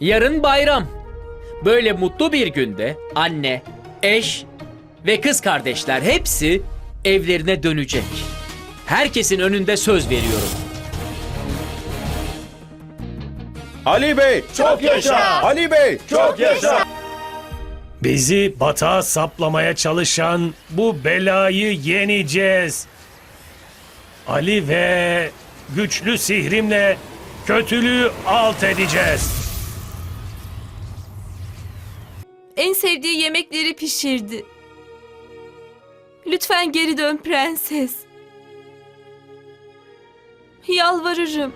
Yarın bayram. Böyle mutlu bir günde anne, eş ve kız kardeşler hepsi evlerine dönecek. Herkesin önünde söz veriyorum. Ali Bey! Çok yaşa! Ali Bey! Çok yaşa! Bizi batağa saplamaya çalışan bu belayı yeneceğiz. Ali ve güçlü sihrimle kötülüğü alt edeceğiz. En sevdiği yemekleri pişirdi. Lütfen geri dön prenses. Yalvarırım.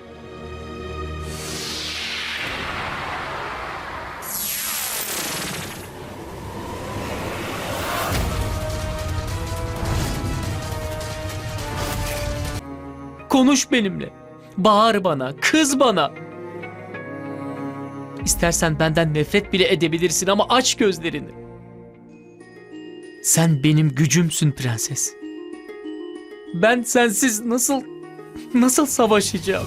Konuş benimle. Bağır bana, kız bana. İstersen benden nefret bile edebilirsin ama aç gözlerini. Sen benim gücümsün prenses. Ben sensiz nasıl nasıl savaşacağım?